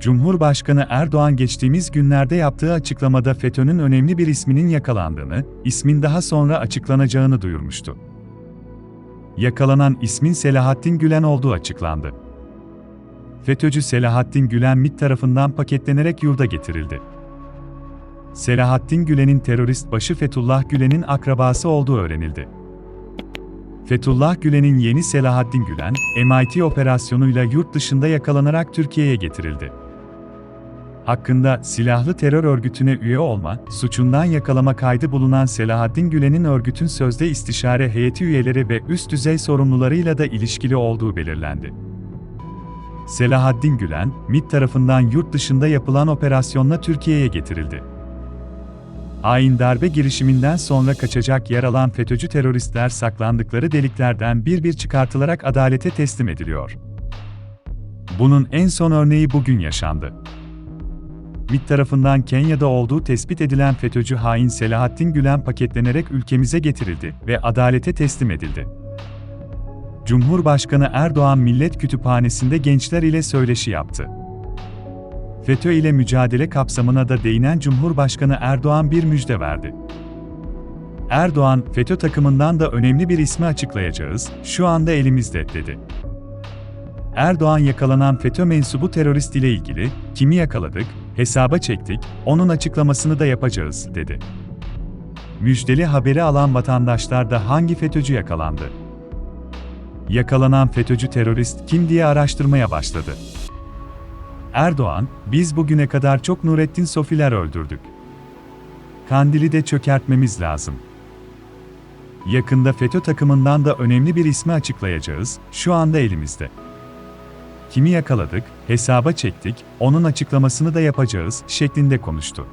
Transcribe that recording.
Cumhurbaşkanı Erdoğan geçtiğimiz günlerde yaptığı açıklamada FETÖ'nün önemli bir isminin yakalandığını, ismin daha sonra açıklanacağını duyurmuştu. Yakalanan ismin Selahattin Gülen olduğu açıklandı. FETÖ'cü Selahattin Gülen MİT tarafından paketlenerek yurda getirildi. Selahattin Gülen'in terörist başı Fethullah Gülen'in akrabası olduğu öğrenildi. Fethullah Gülen'in yeni Selahattin Gülen, MIT operasyonuyla yurt dışında yakalanarak Türkiye'ye getirildi. Hakkında silahlı terör örgütüne üye olma, suçundan yakalama kaydı bulunan Selahattin Gülen'in örgütün sözde istişare heyeti üyeleri ve üst düzey sorumlularıyla da ilişkili olduğu belirlendi. Selahattin Gülen, MİT tarafından yurt dışında yapılan operasyonla Türkiye'ye getirildi. Hain darbe girişiminden sonra kaçacak yer alan FETÖ'cü teröristler saklandıkları deliklerden bir bir çıkartılarak adalete teslim ediliyor. Bunun en son örneği bugün yaşandı. MİT tarafından Kenya'da olduğu tespit edilen FETÖ'cü hain Selahattin Gülen paketlenerek ülkemize getirildi ve adalete teslim edildi. Cumhurbaşkanı Erdoğan Millet Kütüphanesi'nde gençler ile söyleşi yaptı. FETÖ ile mücadele kapsamına da değinen Cumhurbaşkanı Erdoğan bir müjde verdi. Erdoğan, FETÖ takımından da önemli bir ismi açıklayacağız, şu anda elimizde, dedi. Erdoğan yakalanan FETÖ mensubu terörist ile ilgili, kimi yakaladık, hesaba çektik, onun açıklamasını da yapacağız, dedi. Müjdeli haberi alan vatandaşlar da hangi FETÖ'cü yakalandı? Yakalanan FETÖ'cü terörist kim diye araştırmaya başladı. Erdoğan, biz bugüne kadar çok Nurettin Sofiler öldürdük. Kandili de çökertmemiz lazım. Yakında FETÖ takımından da önemli bir ismi açıklayacağız, şu anda elimizde. Kimi yakaladık, hesaba çektik, onun açıklamasını da yapacağız şeklinde konuştu.